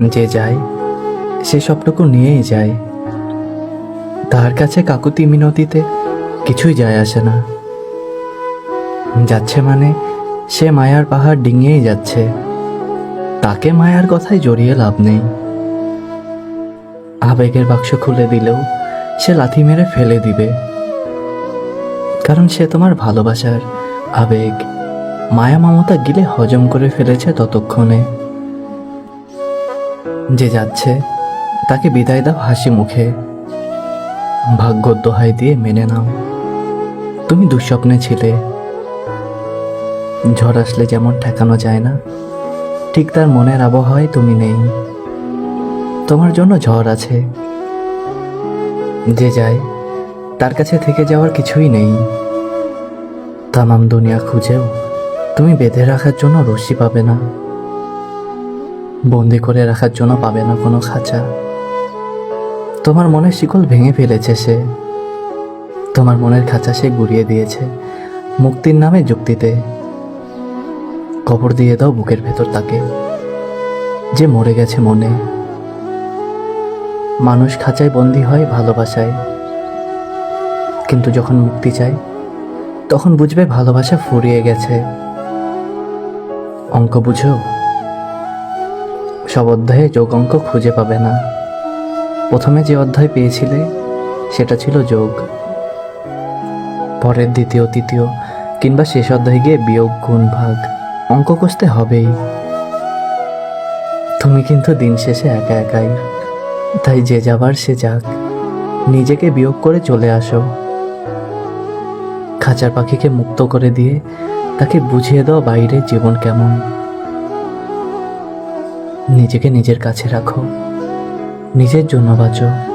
যে যায় সে সবটুকু নিয়েই যায়। তার কাছে কাকুতি মিনতিতে কিছুই যায় আসে না। যাচ্ছে মানে সে মায়ার পাহাড় ডিঙিয়েই যাচ্ছে। তাকে মায়ার কথায় জড়িয়ে লাভ নেই। আবেগের বাক্স খুলে দিলেও সে লাথি মেরে ফেলে দিবে। কারণ সে তোমার ভালোবাসার আবেগ, মায়া মমতা গিলে হজম করে ফেলেছে ততক্ষণে। যে যাচ্ছে, তাকে বিদায় দাও হাসি মুখে। ভাগ্য দোহাই দিয়ে মেনে নাও। তুমি দুঃস্বপ্নে ছিলে। ঝড় আসলে যেমন ঠেকানো যায় না, ঠিক তার মনের আবহাওয়ায় তুমি নেই। তোমার জন্য ঝড় আছে। যে যায়, তার কাছে থেকে যাওয়ার কিছুই নেই। তামাম দুনিয়া খুঁজেও তুমি বেঁধে রাখার জন্য রশ্মি পাবে না। বন্দি করে রাখার জন্য পাবে না কোনো খাঁচা। তোমার মনের শিকল ভেঙে ফেলেছে সে। তোমার মনের খাঁচা সে গুড়িয়ে দিয়েছে মুক্তির নামে যুক্তিতে। কবর দিয়ে দাও বুকের ভেতর তাকে, যে মরে গেছে মনে। মানুষ খাঁচায় বন্দি হয় ভালোবাসায়, কিন্তু যখন মুক্তি চায়, তখন বুঝবে ভালোবাসা ফুরিয়ে গেছে। অঙ্ক বুঝো? সব অধ্যায়ে যোগ অঙ্ক খুঁজে পাবে না। প্রথমে যে অধ্যায় পেয়েছিলে, সেটা ছিল যোগ। পরের দ্বিতীয়, তৃতীয়, কিংবা শেষ অধ্যায়ে গিয়ে বিয়োগ, গুণ, ভাগ, অঙ্ক কষতে হবেই। তুমি কিন্তু দিন শেষে একা একাই। তাই যে যাবার সে যাক। নিজেকে বিয়োগ করে চলে আসো। খাঁচার পাখিকে মুক্ত করে দিয়ে তাকে বুঝিয়ে দাও বাইরের জীবন কেমন। নিজেকে নিজের কাছে রাখো। নিজের জন্য বাঁচো।